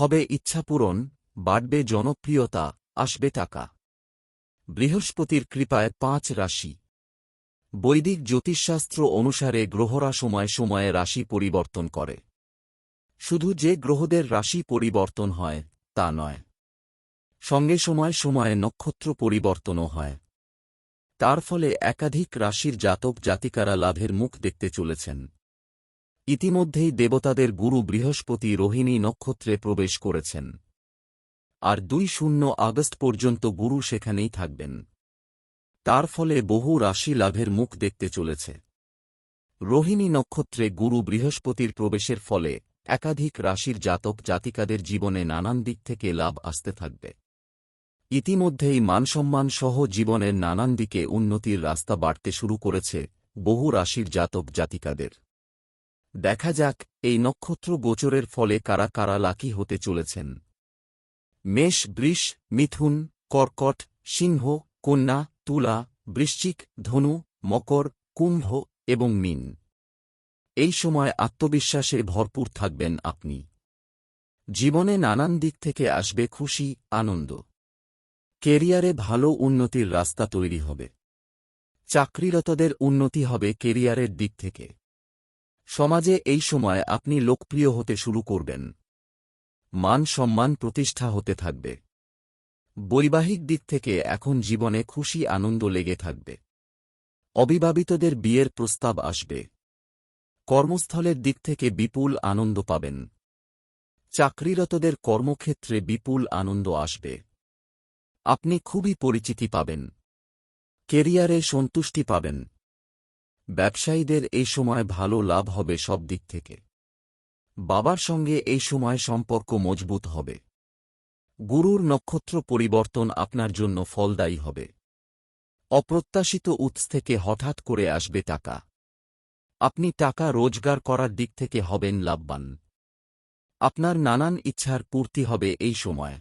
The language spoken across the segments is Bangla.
হবে ইচ্ছাপূরণ বাড়বে জনপ্রিয়তা, আসবে টাকা। বৃহস্পতির কৃপায় পাঁচ রাশি। বৈদিক জ্যোতিষশাস্ত্র অনুসারে গ্রহরা সময় সময়ে রাশি পরিবর্তন করে। শুধু যে গ্রহদের রাশি পরিবর্তন হয়, তা নয়। সঙ্গে সময় সময়ে নক্ষত্র পরিবর্তনও হয়। তার ফলে একাধিক রাশির জাতক জাতিকারা লাভের মুখ দেখতে চলেছেন। ইতিমধ্যেই দেবতাদের গুরু বৃহস্পতি রোহিণী নক্ষত্রে প্রবেশ করেছেন। আর দুই শূন্য আগস্ট পর্যন্ত গুরু সেখানেই থাকবেন। তার ফলে বহু রাশি লাভের মুখ দেখতে চলেছে। রোহিণী নক্ষত্রে গুরু বৃহস্পতির প্রবেশের ফলে একাধিক রাশির জাতক জাতিকাদের জীবনে নানান দিক থেকে লাভ আসতে থাকবে। ইতিমধ্যেই মানসম্মান সহ জীবনের নানান দিকে উন্নতির রাস্তা বাড়তে শুরু করেছে বহু রাশির জাতক জাতিকাদের। দেখা যাক, এই নক্ষত্র গোচরের ফলে কারা কারা লাকি হতে চলেছেন। মেষ, বৃষ, মিথুন, কর্কট, সিংহ, কন্যা, তুলা, বৃশ্চিক, ধনু, মকর, কুম্ভ এবং মিন। এই সময় আত্মবিশ্বাসে ভরপুর থাকবেন আপনি। জীবনে নানান দিক থেকে আসবে খুশি, আনন্দ। কেরিয়ারে ভালো উন্নতির রাস্তা তৈরি হবে। চাকরিরতদের উন্নতি হবে কেরিয়ারের দিক থেকে। সমাজে এই সময় আপনি লোকপ্রিয় হতে শুরু করবেন। মান সম্মান প্রতিষ্ঠা হতে থাকবে। বৈবাহিক দিক থেকে এখন জীবনে খুশি আনন্দ লেগে থাকবে। অবিবাহিতদের বিয়ের প্রস্তাব আসবে। কর্মস্থলের দিক থেকে বিপুল আনন্দ পাবেন। চাকরিরতদের কর্মক্ষেত্রে বিপুল আনন্দ আসবে। আপনি খুবই পরিচিতি পাবেন। কেরিয়ারে সন্তুষ্টি পাবেন। ব্যবসায়ীদের এই সময় ভালো লাভ হবে সব দিক থেকে। বাবার সঙ্গে এই সময় সম্পর্ক মজবুত হবে। গুরুর নক্ষত্র পরিবর্তন আপনার জন্য ফলদায়ী হবে। অপ্রত্যাশিত উৎস থেকে হঠাৎ করে আসবে টাকা। আপনি টাকা রোজগার করার দিক থেকে হবেন লাভবান। আপনার নানান ইচ্ছার পূর্তি হবে এই সময়।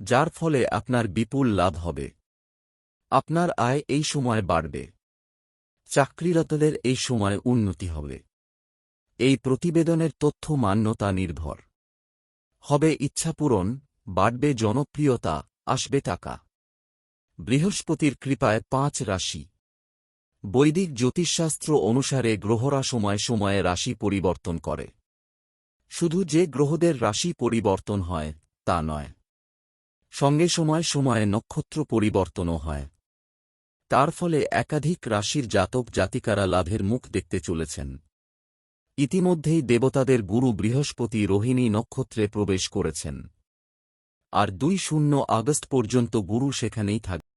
যার ফলে আপনার বিপুল লাভ হবে। আপনার আয় এই সময় বাড়বে। চাকরিরতদের এই সময় উন্নতি হবে। এই প্রতিবেদনের তথ্য মান্যতা নির্ভর। হবে ইচ্ছাপূরণ বাড়বে জনপ্রিয়তা, আসবে টাকা। বৃহস্পতির কৃপায় পাঁচ রাশি। বৈদিক জ্যোতিষশাস্ত্র অনুসারে গ্রহরা সময় সময়ে রাশি পরিবর্তন করে। শুধু যে গ্রহদের রাশি পরিবর্তন হয়, তা নয়। সঙ্গে সময় সময়ে নক্ষত্র পরিবর্তনও হয়। তার ফলে একাধিক রাশির জাতক জাতিকারা লাভের মুখ দেখতে চলেছেন। ইতিমধ্যেই দেবতাদের গুরু বৃহস্পতি রোহিণী নক্ষত্রে প্রবেশ করেছেন। আর দুই শূন্য আগস্ট পর্যন্ত গুরু সেখানেই থাকবে